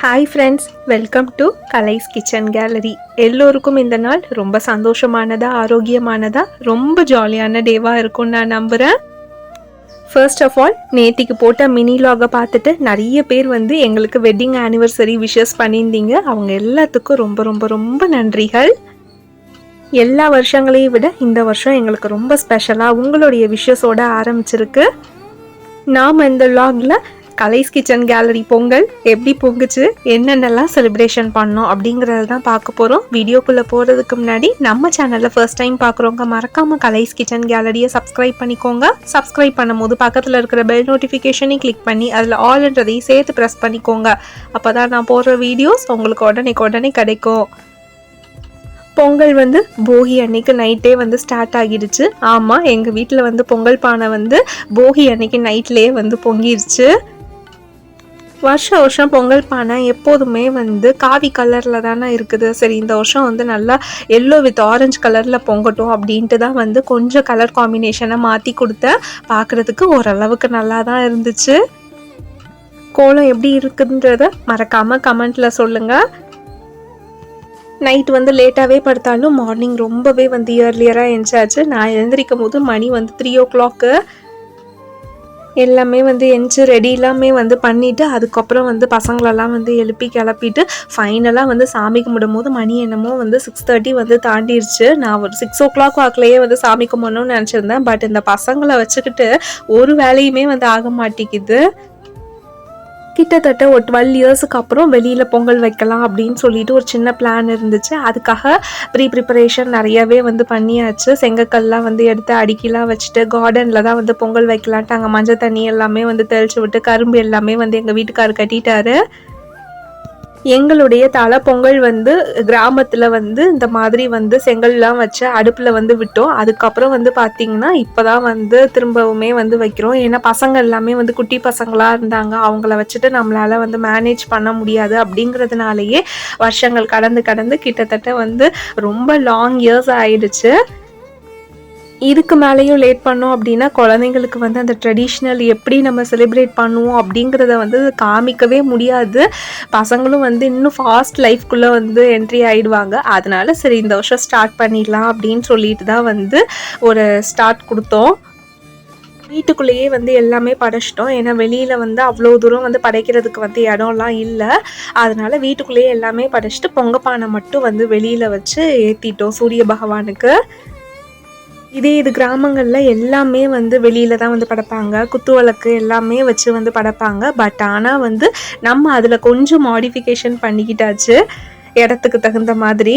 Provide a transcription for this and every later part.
Hi friends welcome to Kalai's kitchen gallery எல்லோருக்கும் இந்த நாள் ரொம்ப சந்தோஷமானதா ஆரோக்கியமானதா ரொம்ப ஜாலியான டேவாக இருக்கும்னு நான் நம்புகிறேன் ஃபர்ஸ்ட் ஆஃப் ஆல் நேத்திக்கு போட்ட மினி லாகை பார்த்துட்டு நிறைய பேர் வந்து எங்களுக்கு வெட்டிங் ஆனிவர்சரி விஷஸ் பண்ணியிருந்தீங்க. அவங்க எல்லாத்துக்கும் ரொம்ப ரொம்ப ரொம்ப நன்றிகள். எல்லா வருஷங்களையும் விட இந்த வருஷம் எங்களுக்கு ரொம்ப ஸ்பெஷலாக உங்களுடைய விஷஸோட ஆரம்பிச்சிருக்கு. நாம் இந்த லாகில் கலைஸ் கிச்சன் கேலரி பொங்கல் எப்படி பொங்குச்சு என்னென்னலாம் செலிப்ரேஷன் பண்ணோம் அப்படிங்கிறது தான் பார்க்க போகிறோம் வீடியோக்குள்ளே போகிறதுக்கு முன்னாடி நம்ம சேனலில் ஃபர்ஸ்ட் டைம் பார்க்குறவங்க மறக்காமல் கலைஸ் கிச்சன் கேலரியை சப்ஸ்கிரைப் பண்ணிக்கோங்க. சப்ஸ்கிரைப் பண்ணும்போது பக்கத்தில் இருக்கிற பெல் நோட்டிஃபிகேஷனையும் கிளிக் பண்ணி அதில் ஆல்ன்றதையும் சேர்த்து ப்ரெஸ் பண்ணிக்கோங்க. அப்போ தான் நான் போடுற வீடியோஸ் உங்களுக்கு உடனே உடனே கிடைக்கும். பொங்கல் வந்து போகி அன்னைக்கு நைட்டே வந்து ஸ்டார்ட் ஆகிடுச்சு ஆமாம் எங்கள் வீட்டில் வந்து பொங்கல் பானை வந்து போகி அன்னைக்கு நைட்லேயே வந்து பொங்கிருச்சு. வருஷம் வருஷம் பொங்கல் பானை எப்போதுமே வந்து காவி கலரில் தானே இருக்குது. சரி இந்த வருஷம் வந்து நல்லா எல்லோ வித் ஆரஞ்சு கலரில் பொங்கட்டும் அப்படின்ட்டு தான் வந்து கொஞ்சம் கலர் காம்பினேஷனை மாற்றி கொடுத்தேன் பார்க்குறதுக்கு ஓரளவுக்கு நல்லா தான் இருந்துச்சு. கோலம் எப்படி இருக்குன்றத மறக்காமல் கமெண்ட்டில் சொல்லுங்கள் நைட் வந்து லேட்டாகவே படுத்தாலும் மார்னிங் ரொம்பவே வந்து இயர்லியராக எழுந்தாச்சு நான் எழுந்திரிக்கும் போது மணி வந்து த்ரீ ஓ கிளாக்கு எல்லாமே வந்து எஞ்சி ரெடி எல்லாமே வந்து பண்ணிவிட்டு அதுக்கப்புறம் வந்து பசங்களெல்லாம் வந்து எழுப்பி கிளப்பிட்டு ஃபைனலாக வந்து சாமி கும்பிடும் போது மணி என்னமோ வந்து சிக்ஸ் தேர்ட்டி வந்து தாண்டிடுச்சு நான் ஒரு சிக்ஸ் ஓ கிளாக் வாக்கிலேயே வந்து சாமி கும்பிடணும்னு நினச்சிருந்தேன். பட் இந்த பசங்களை வச்சுக்கிட்டு ஒரு வேலையுமே வந்து ஆக மாட்டேங்குது. கிட்டத்தட்ட ஒரு டுவெல் இயர்ஸுக்கு அப்புறம் வெளியில் பொங்கல் வைக்கலாம் அப்படின்னு சொல்லிட்டு ஒரு சின்ன பிளான் இருந்துச்சு. அதுக்காக ப்ரீ ப்ரிப்பரேஷன் நிறையவே வந்து பண்ணியாச்சு. செங்கக்கல்லாம் வந்து எடுத்து அடுக்கிலாம் வச்சுட்டு கார்டனில் தான் வந்து பொங்கல் வைக்கலான்ட்டு அங்கே மஞ்சள் தண்ணி எல்லாமே வந்து தெளிச்சு விட்டு கரும்பு எல்லாமே வந்து எங்கள் வீட்டுக்காரர் கட்டிட்டாரு. எங்களுடைய தலை பொங்கல் வந்து கிராமத்தில் வந்து இந்த மாதிரி வந்து செங்கல்லாம் வச்சு அடுப்பில் வந்து விட்டோம். அதுக்கப்புறம் வந்து பார்த்திங்கன்னா இப்போ தான் வந்து திரும்பவுமே வந்து வைக்கிறோம். ஏன்னா பசங்க எல்லாமே வந்து குட்டி பசங்களாக இருந்தாங்க. அவங்கள வச்சுட்டு நம்மளால் வந்து மேனேஜ் பண்ண முடியாது அப்படிங்கிறதுனாலயே வருஷங்கள் கடந்து கடந்து கிட்டத்தட்ட வந்து ரொம்ப லாங் இயர்ஸ் ஆயிடுச்சு. இதுக்கு மேலேயும் லேட் பண்ணோம் அப்படின்னா குழந்தைங்களுக்கு வந்து அந்த ட்ரெடிஷ்னல் எப்படி நம்ம செலிப்ரேட் பண்ணுவோம் அப்படிங்கிறத வந்து காமிக்கவே முடியாது. பசங்களும் வந்து இன்னும் ஃபாஸ்ட் லைஃப்குள்ளே வந்து என்ட்ரி ஆகிடுவாங்க அதனால சரி இந்த வருஷம் ஸ்டார்ட் பண்ணிடலாம் அப்படின்னு சொல்லிட்டு தான் வந்து ஒரு ஸ்டார்ட் கொடுத்தோம். வீட்டுக்குள்ளேயே வந்து எல்லாமே படைச்சிட்டோம். ஏன்னா வெளியில் வந்து அவ்வளோ தூரம் வந்து படைக்கிறதுக்கு வந்து இடம்லாம் இல்லை. அதனால் வீட்டுக்குள்ளேயே எல்லாமே படைச்சிட்டு பொங்கப்பானை மட்டும் வந்து வெளியில் வச்சு ஏற்றிட்டோம் சூரிய பகவானுக்கு. இதே இது கிராமங்களில் எல்லாமே வந்து வெளியில் தான் வந்து படைப்பாங்க. குத்து விளக்கு எல்லாமே வச்சு வந்து படைப்பாங்க. பட் ஆனால் வந்து நம்ம அதில் கொஞ்சம் மாடிஃபிகேஷன் பண்ணிக்கிட்டாச்சு. இடத்துக்கு தகுந்த மாதிரி.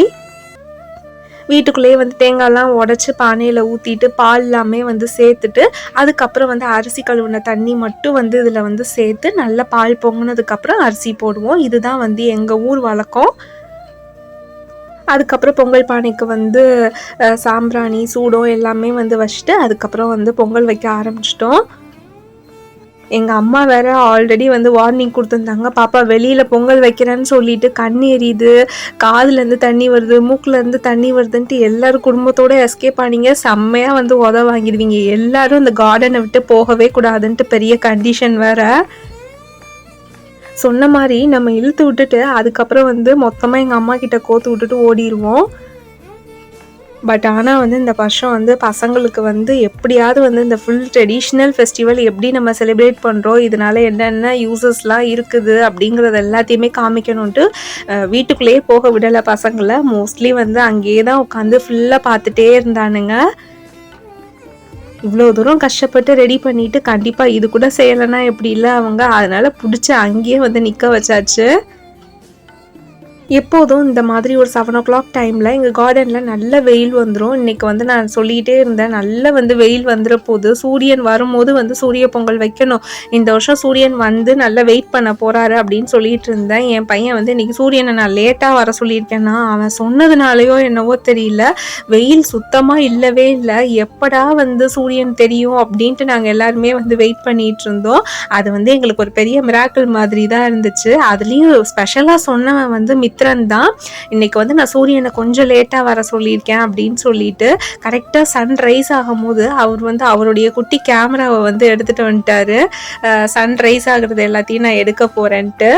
வீட்டுக்குள்ளேயே வந்து தேங்காய்லாம் உடச்சி பானையில் ஊற்றிட்டு பால் எல்லாமே வந்து சேர்த்துட்டு அதுக்கப்புறம் வந்து அரிசி கழுவுன தண்ணி மட்டும் வந்து இதில் வந்து சேர்த்து நல்லா பால் பொங்கினதுக்கப்புறம் அரிசி போடுவோம். இதுதான் வந்து எங்கள் ஊர் வழக்கம். அதுக்கப்புறம் பொங்கல் பானைக்கு வந்து சாம்பிராணி சூடம் எல்லாமே வந்து வச்சுட்டு அதுக்கப்புறம் வந்து பொங்கல் வைக்க ஆரம்பிச்சிட்டோம். எங்கள் அம்மா வேற ஆல்ரெடி வந்து வார்னிங் கொடுத்துருந்தாங்க. பாப்பா வெளியில் பொங்கல் வைக்கிறேன்னு சொல்லிட்டு கண் எரியுது. காதுலேருந்து தண்ணி வருது. மூக்குலேருந்து தண்ணி வருதுன்ட்டு எல்லாரும் குடும்பத்தோட எஸ்கேப் ஆனீங்க. செம்மையாக வந்து உத வாங்கிடுவீங்க. எல்லாரும் அந்த கார்டனை விட்டு போகவே கூடாதுன்ட்டு பெரிய கண்டிஷன் வேறு. சொன்ன மாதிரி நம்ம இழுத்து விட்டுட்டு அதுக்கப்புறம் வந்து மொத்தமாக எங்கள் அம்மா கிட்ட கோத்து விட்டுட்டு ஓடிடுவோம் பட் ஆனால் வந்து இந்த வருஷம் வந்து பசங்களுக்கு வந்து எப்படியாவது வந்து இந்த ஃபுல் ட்ரெடிஷ்னல் ஃபெஸ்டிவல் எப்படி நம்ம செலிப்ரேட் பண்ணுறோம் இதனால என்னென்ன யூசஸ்லாம் இருக்குது அப்படிங்கிறது எல்லாத்தையுமே காமிக்கணுன்ட்டு வீட்டுக்குள்ளேயே போக விடலை பசங்களை. மோஸ்ட்லி வந்து அங்கேயே தான் உட்காந்து ஃபுல்லாக பார்த்துட்டே இருந்தானுங்க. இவ்வளோ தூரம் கஷ்டப்பட்டு ரெடி பண்ணிட்டு கண்டிப்பாக இது கூட செய்யலைன்னா எப்படி? இல்லை அவங்க அதனால் பிடிச்சி அங்கேயே வந்து நிற்க வச்சாச்சு. எப்போதும் இந்த மாதிரி ஒரு செவன் ஓ கிளாக் டைமில் எங்கள் கார்டனில் நல்ல வெயில் வந்துடும் இன்றைக்கி வந்து நான் சொல்லிகிட்டே இருந்தேன். நல்ல வந்து வெயில் வந்துட போது சூரியன் வரும்போது வந்து சூரிய பொங்கல் வைக்கணும். இந்த வருஷம் சூரியன் வந்து நல்லா வெயிட் பண்ண போகிறாரு அப்படின்னு சொல்லிட்டு இருந்தேன். என் பையன் வந்து இன்றைக்கி சூரியனை நான் லேட்டாக வர சொல்லியிருக்கேன்னா அவன் சொன்னதுனாலையோ என்னவோ தெரியல. வெயில் சுத்தமாக இல்லவே இல்லை. எப்படா வந்து சூரியன் தெரியும் அப்படின்ட்டு நாங்கள் எல்லாருமே வந்து வெயிட் பண்ணிகிட்டு இருந்தோம். அது வந்து எங்களுக்கு ஒரு பெரிய மிராக்கிள் மாதிரி தான் இருந்துச்சு. அதுலேயும் ஸ்பெஷலாக சொன்னவன் வந்து மித் மித்ரன் தான். இன்னைக்கு வந்து நான் சூரியனை கொஞ்சம் லேட்டாக வர சொல்லியிருக்கேன் அப்படின்னு சொல்லிட்டு கரெக்டாக சன் ரைஸ் ஆகும்போது அவர் வந்து அவருடைய குட்டி கேமராவை வந்து எடுத்துகிட்டு வந்துட்டாரு. சன் ரைஸ் ஆகுறது எல்லாத்தையும் நான் எடுக்க போகிறேன்ட்டு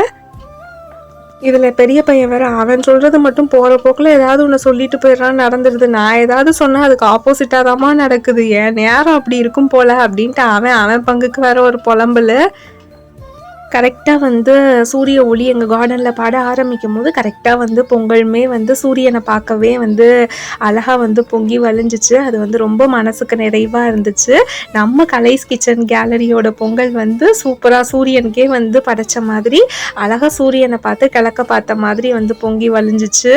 இதில் பெரிய பையன் வேற அவன் சொல்கிறது மட்டும் போகிற போக்கில் ஏதாவது ஒன்று சொல்லிட்டு போயிடுறான் நடந்துடுது நான் ஏதாவது சொன்னால் அதுக்கு ஆப்போசிட்டாக தாம்மா நடக்குது. ஏன் நேரம் அப்படி இருக்கும் போல அப்படின்ட்டு அவன் அவன் பங்குக்கு வேற ஒரு புலம்புல. கரெக்டாக வந்து சூரிய ஒளி எங்கள் கார்டனில் பாட ஆரம்பிக்கும் போது கரெக்டாக வந்து பொங்கலுமே வந்து சூரியனை பார்க்கவே வந்து அழகாக வந்து பொங்கி வழிஞ்சிச்சு. அது வந்து ரொம்ப மனசுக்கு நிறைவாக இருந்துச்சு. நம்ம கலைஸ் கிச்சன் கேலரியோட பொங்கல் வந்து சூப்பராக சூரியனுக்கே வந்து படைச்ச மாதிரி அழகாக சூரியனை பார்த்து கிழக்க பார்த்த மாதிரி வந்து பொங்கி வழிஞ்சிச்சு.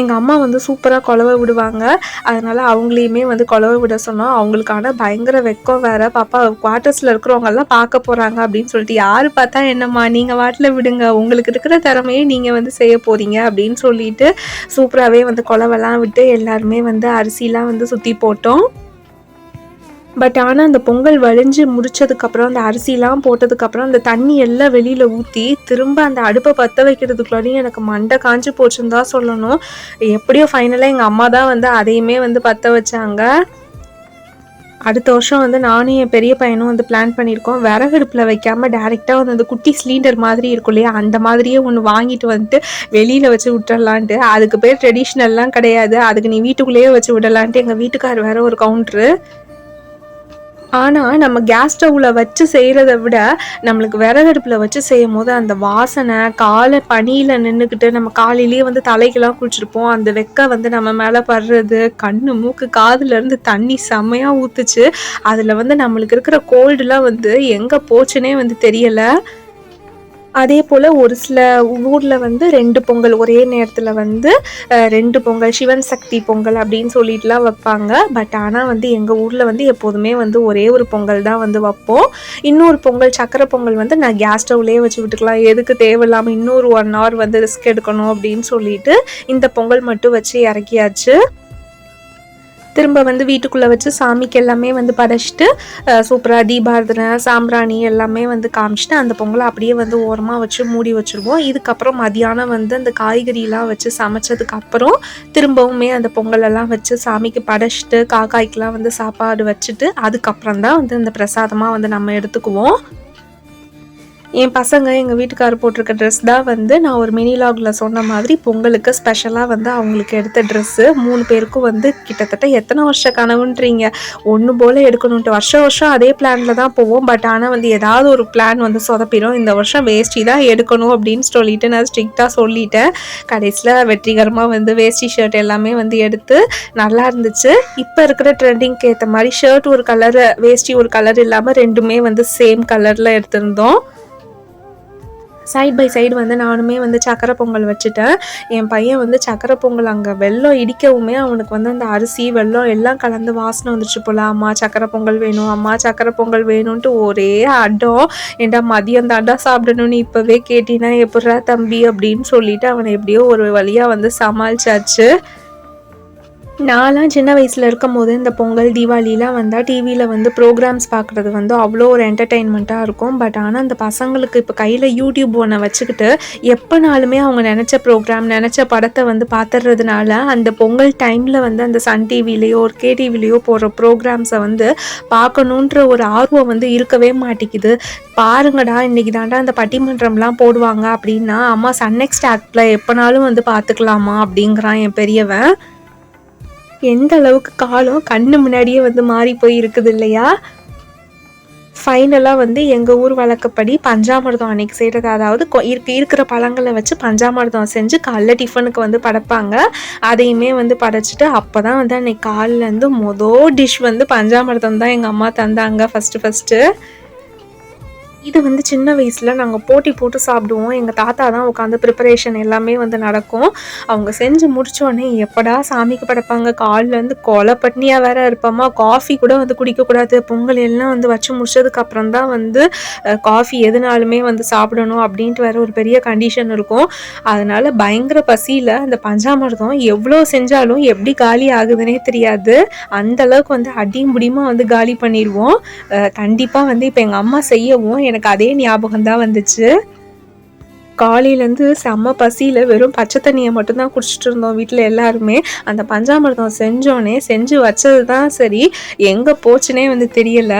எங்கள் அம்மா வந்து சூப்பராக குழவை விடுவாங்க. அதனால் அவங்களையுமே வந்து குழவை விட சொன்னோம். அவங்களுக்கான பயங்கர வெக்கம் வேறு. பாப்பா குவார்ட்டர்ஸில் இருக்கிறவங்கெல்லாம் பார்க்க போகிறாங்க அப்படின்னு சொல்லிட்டு யார் பார்த்தா என்னம்மா? நீங்கள் வாட்டில் விடுங்க. உங்களுக்கு இருக்கிற திறமையை நீங்கள் வந்து செய்ய போகிறீங்க அப்படின்னு சொல்லிட்டு சூப்பராகவே வந்து குழவெல்லாம் விட்டு எல்லாருமே வந்து அரிசிலாம் வந்து சுற்றி போட்டோம். பட் ஆனால் அந்த பொங்கல் வழிஞ்சு முடிச்சதுக்கப்புறம் அந்த அரிசிலாம் போட்டதுக்கப்புறம் அந்த தண்ணி எல்லாம் வெளியில் ஊற்றி திரும்ப அந்த அடுப்பை பற்ற வைக்கிறதுக்குள்ளாரையும் எனக்கு மண்டை காஞ்சி போச்சுன்னு தான் சொல்லணும். எப்படியோ ஃபைனலாக எங்கள் அம்மா தான் வந்து அதையுமே வந்து பற்ற வச்சாங்க. அடுத்த வருஷம் வந்து நானும் என் பெரிய பையனும் வந்து பிளான் பண்ணியிருக்கோம். விறகடுப்பில் வைக்காம டேரெக்டாக வந்து அந்த குட்டி சிலிண்டர் மாதிரி இருக்கும் இல்லையா? அந்த மாதிரியே ஒன்று வாங்கிட்டு வந்துட்டு வெளியில் வச்சு விட்டுறலான்ட்டு. அதுக்கு பேர் ட்ரெடிஷ்னல்லாம் கிடையாது. அதுக்கு நீ வீட்டுக்குள்ளேயே வச்சு விடலான்ட்டு எங்கள் வீட்டுக்கார் வேற ஒரு கவுண்ட்ரு ஆனால் நம்ம கேஸ் ஸ்டவ்வில் வச்சு செய்கிறத விட நம்மளுக்கு விறகடுப்பில் வச்சு செய்யும் போது அந்த வாசனை காலை பனியில் நின்றுக்கிட்டு நம்ம காலையிலேயே வந்து தலைக்கெல்லாம் குளிச்சிருப்போம். அந்த வெக்க வந்து நம்ம மேலே படுறது கண்ணு மூக்கு காதுலேருந்து தண்ணி செம்மையாக ஊற்றுச்சு அதில் வந்து நம்மளுக்கு இருக்கிற கோல்டுலாம் வந்து எங்கே போச்சுன்னே வந்து தெரியலை. அதே போல் ஒரு சில ஊரில் வந்து ரெண்டு பொங்கல் ஒரே நேரத்தில் வந்து ரெண்டு பொங்கல் சிவன் சக்தி பொங்கல் அப்படின்னு சொல்லிட்டுலாம் வைப்பாங்க. பட் ஆனால் வந்து எங்கள் ஊரில் வந்து எப்போதுமே வந்து ஒரே ஒரு பொங்கல் தான் வந்து வைப்போம். இன்னொரு பொங்கல் சக்கரை பொங்கல் வந்து நான் கேஸ் ஸ்டவ்லேயே வச்சு விட்டுக்கலாம். எதுக்கு தேவையில்லாமல் இன்னொரு ஒன் ஹவர் வந்து ரிஸ்க் எடுக்கணும் அப்படின்னு சொல்லிட்டு இந்த பொங்கல் மட்டும் வச்சு இறக்கியாச்சு. திரும்ப வந்து வீட்டுக்குள்ளே வச்சு சாமிக்கு எல்லாமே வந்து படைச்சிட்டு சூப்பராக தீபாரதனை சாம்பிராணி எல்லாமே வந்து காமிச்சிட்டு அந்த பொங்கலை அப்படியே வந்து ஓரமாக வச்சு மூடி வச்சுருவோம். இதுக்கப்புறம் மதியானம் வந்து அந்த காய்கறிலாம் வச்சு சமைச்சதுக்கப்புறம் திரும்பவுமே அந்த பொங்கலெல்லாம் வச்சு சாமிக்கு படைச்சிட்டு காக்காய்க்கெலாம் வந்து சாப்பாடு வச்சுட்டு அதுக்கப்புறம் தான் வந்து இந்த பிரசாதமாக வந்து நம்ம எடுத்துக்குவோம். என் பசங்க எங்கள் வீட்டுக்காரர் போட்டிருக்க ட்ரெஸ் தான் வந்து நான் ஒரு மினி லாகில் சொன்ன மாதிரி பொங்கலுக்கு ஸ்பெஷலாக வந்து அவங்களுக்கு எடுத்த ட்ரெஸ்ஸு மூணு பேருக்கும் வந்து கிட்டத்தட்ட எத்தனை வருஷ கனவுன்றீங்க? ஒன்று போல் எடுக்கணுன்ட்டு வருஷம் வருஷம் அதே பிளானில் தான் போவோம். பட் ஆனால் வந்து ஏதாவது ஒரு பிளான் வந்து சொதப்பிடும் இந்த வருஷம் வேஷ்டி தான் எடுக்கணும் அப்படின்னு சொல்லிட்டு நான் ஸ்ட்ரிக்டாக சொல்லிட்டேன். கடைசியில் வெற்றிகரமாக வந்து வேஷ்டி ஷர்ட் எல்லாமே வந்து எடுத்து நல்லா இருந்துச்சு. இப்போ இருக்கிற ட்ரெண்டிங்க்கு ஏற்ற மாதிரி ஷர்ட் ஒரு கலர் வேஷ்டி ஒரு கலர் இல்லாமல் ரெண்டுமே வந்து சேம் கலரில் எடுத்திருந்தோம். சைட் பை சைடு வந்து நானுமே வந்து சக்கரை பொங்கல் வச்சுட்டேன். என் பையன் வந்து சக்கரை பொங்கல் அங்கே வெள்ளம் இடிக்கவுமே அவனுக்கு வந்து அந்த அரிசி வெல்லம் எல்லாம் கலந்து வாசனை வந்துச்சு போல. அம்மா சக்கரை பொங்கல் வேணும் அம்மா சக்கரை பொங்கல் வேணும்ன்ட்டு ஒரே அடம். ஏன்டா மதியம் தாண்டா சாப்பிடணும்னு இப்போவே கேட்டினா எப்படா தம்பி? அப்படின்னு சொல்லிட்டு அவனை எப்படியோ ஒரு வழியாக வந்து சமாளிச்சாச்சு. நான்லாம் சின்ன வயசில் இருக்கும் போது இந்த பொங்கல் தீபாவளிலாம் வந்தால் டிவியில் வந்து ப்ரோக்ராம்ஸ் பார்க்குறது வந்து அவ்வளோ ஒரு என்டர்டெயின்மெண்ட்டாக இருக்கும். பட் ஆனால் அந்த பசங்களுக்கு இப்போ கையில் யூடியூப் ஒன்றை வச்சுக்கிட்டு எப்போனாலுமே அவங்க நினச்ச ப்ரோக்ராம் நினச்ச படத்தை வந்து பார்த்துறதுனால அந்த பொங்கல் டைமில் வந்து அந்த சன் டிவிலேயோ ஒரு கே டிவிலேயோ போடுற ப்ரோக்ராம்ஸை வந்து பார்க்கணுன்ற ஒரு ஆர்வம் வந்து இருக்கவே மாட்டேங்குது. பாருங்கடா இன்றைக்கி தாண்டா அந்த பட்டிமன்றம்லாம் போடுவாங்க அப்படின்னா அம்மா சன் நெக்ஸ்ட் ஆக்டில் எப்போனாலும் வந்து பார்த்துக்கலாமா அப்படிங்கிறான் என் பெரியவன். எந்த அளவுக்கு காலம் கண்ணு முன்னாடியே வந்து மாறி போய் இருக்குது இல்லையா? ஃபைனலாக வந்து எங்கள் ஊர் வழக்கப்படி பஞ்சாமிர்தம் அன்னைக்கு செய்கிறது அதாவது கொ- இருக்க இருக்கிற பழங்களை வச்சு பஞ்சாமிர்தம் செஞ்சு காலைல டிஃபனுக்கு வந்து படைப்பாங்க. அதையுமே வந்து படைச்சிட்டு அப்போ தான் வந்து அன்னைக்கு காலிலேருந்து மொதல் டிஷ் வந்து பஞ்சாமிர்தம் தான் எங்கள் அம்மா தந்தாங்க ஃபஸ்ட்டு ஃபஸ்ட்டு இது வந்து சின்ன வயசில் நாங்கள் போட்டி போட்டு சாப்பிடுவோம். எங்கள் தாத்தா தான் உட்காந்து ப்ரிப்பரேஷன் எல்லாமே வந்து நடக்கும். அவங்க செஞ்சு முடித்தோடனே எப்படா சாமிக்கு படைப்பாங்க? காலிலேருந்து கொலை பட்னியாக வேற இருப்போமா? காஃபி கூட வந்து குடிக்கக்கூடாது. பொங்கல் எல்லாம் வந்து வச்சு முடிச்சதுக்கப்புறம் தான் வந்து காஃபி எதுனாலுமே வந்து சாப்பிடணும் அப்படின்ட்டு வேற ஒரு பெரிய கண்டிஷன் இருக்கும். அதனால் பயங்கர பசியில் அந்த பஞ்சாமிர்தம் எவ்வளோ செஞ்சாலும் எப்படி காலி ஆகுதுன்னே தெரியாது. அந்த அளவுக்கு வந்து அடியும் முடியுமா வந்து காலி பண்ணிடுவோம். கண்டிப்பாக வந்து இப்போ எங்கள் அம்மா செய்யவும் எனக்கு அதே ஞாபகம் தான் வந்துச்சு. காலையிலேருந்து செம்ம பசியில் வெறும் பச்சை தண்ணியை மட்டும்தான் குடிச்சிட்டு இருந்தோம் வீட்டில் எல்லாருமே. அந்த பஞ்சாமிர்தம் செஞ்சோன்னே செஞ்சு வச்சது தான் சரி. எங்கே போச்சுனே வந்து தெரியல.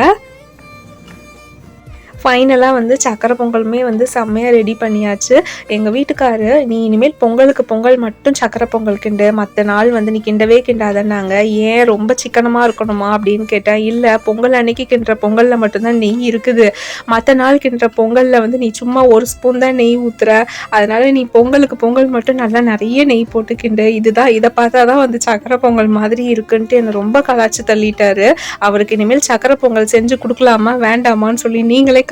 ஃபைனலாக வந்து சக்கரை பொங்கலுமே வந்து செம்மையாக ரெடி பண்ணியாச்சு. எங்கள் வீட்டுக்காரு நீ இனிமேல் பொங்கலுக்கு பொங்கல் மட்டும் சக்கரை பொங்கல் கிண்டு. மற்ற நாள் வந்து நீ கிண்டவே கிண்டாதன்னாங்க. ஏன் ரொம்ப சிக்கனமாக இருக்கணுமா? அப்படின்னு கேட்டேன் இல்லை பொங்கல் அன்னைக்கு கிண்டுற பொங்கலில் மட்டும்தான் நெய் இருக்குது. மற்ற நாள் கிண்டுற பொங்கலில் வந்து நீ சும்மா ஒரு ஸ்பூன் தான் நெய் ஊற்றுற அதனால நீ பொங்கலுக்கு பொங்கல் மட்டும் நல்லா நிறைய நெய் போட்டு கிண்டு. இதுதான் இதை பார்த்தா தான் வந்து சக்கரை பொங்கல் மாதிரி இருக்குன்ட்டு என்னை ரொம்ப கலாச்சு தள்ளிட்டாரு. அவருக்கு இனிமேல் சக்கரை பொங்கல் செஞ்சு கொடுக்கலாமா வேண்டாமான்னு சொல்லி நீங்களே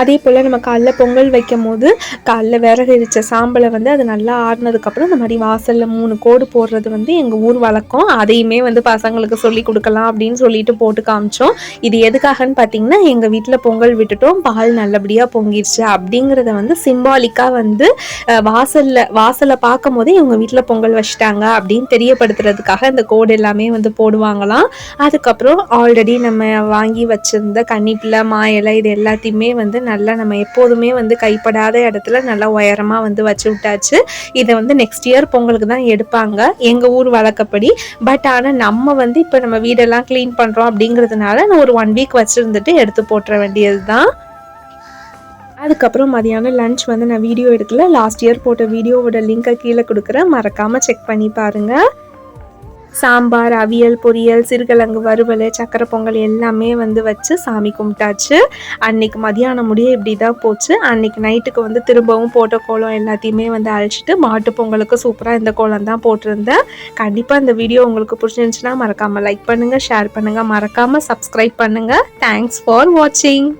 அதே போல் நம்ம காலைல பொங்கல் வைக்கும் போது காலைல விறகு எரிச்ச சாம்பலை வந்து அது நல்லா ஆடினதுக்கப்புறம் இந்த மாதிரி வாசலில் மூணு கோடு போடுறது வந்து எங்கள் ஊர் வழக்கம். அதையுமே வந்து பசங்களுக்கு சொல்லி கொடுக்கலாம் அப்படின்னு சொல்லிட்டு போட்டு காமிச்சோம். இது எதுக்காகன்னு பார்த்தீங்கன்னா எங்கள் வீட்டில் பொங்கல் விட்டுட்டோம். பால் நல்லபடியாக பொங்கிடுச்சு அப்படிங்கிறத வந்து சிம்பாலிக்காக வந்து வாசலில் வாசலை பார்க்கும் போதே இவங்க வீட்டில் பொங்கல் வச்சுட்டாங்க அப்படின்னு தெரியப்படுத்துறதுக்காக இந்த கோடு எல்லாமே வந்து போடுவாங்களாம். அதுக்கப்புறம் ஆல்ரெடி நம்ம வாங்கி வச்சிருந்த கன்னிப்பில் மா இலை இது எல்லாத்தையுமே வந்து நல்லா நம்ம எப்போதுமே வந்து கைப்படாத இடத்துல நல்லா உயரமாக வந்து வச்சு விட்டாச்சு. இதை வந்து நெக்ஸ்ட் இயர் பொங்கலுக்கு தான் எடுப்பாங்க. எங்கள் ஊர் வழக்கப்படி. பட் ஆனால் நம்ம வந்து இப்போ நம்ம வீடெல்லாம் க்ளீன் பண்ணுறோம் அப்படிங்கிறதுனால நான் ஒரு ஒன் வீக் வச்சுருந்துட்டு எடுத்து போட்டுற வேண்டியது தான் அதுக்கப்புறம் மதியானம் லஞ்ச் வந்து நான் வீடியோ எடுக்கல. லாஸ்ட் இயர் போட்ட வீடியோவோட லிங்கை கீழே கொடுக்குறேன். மறக்காமல் செக் பண்ணி பாருங்கள் சாம்பார் அவியல் பொரியல் சிறுகிழங்கு வறுவல் சக்கரை பொங்கல் எல்லாமே வந்து வச்சு சாமி கும்பிட்டாச்சு. அன்னைக்கு மதியானம் முடிய இப்படி தான் போச்சு. அன்னைக்கு நைட்டுக்கு வந்து திரும்பவும் போட்ட கோலம் எல்லாத்தையுமே வந்து அழிச்சிட்டு மாட்டு பொங்கலுக்கு சூப்பராக இந்த கோலம் தான் போட்டிருந்தேன். கண்டிப்பாக இந்த வீடியோ உங்களுக்கு பிடிச்சிருந்துச்சுன்னா மறக்காமல் லைக் பண்ணுங்கள் ஷேர் பண்ணுங்கள் மறக்காமல் சப்ஸ்கிரைப் பண்ணுங்கள் தேங்க்ஸ் ஃபார் வாட்சிங்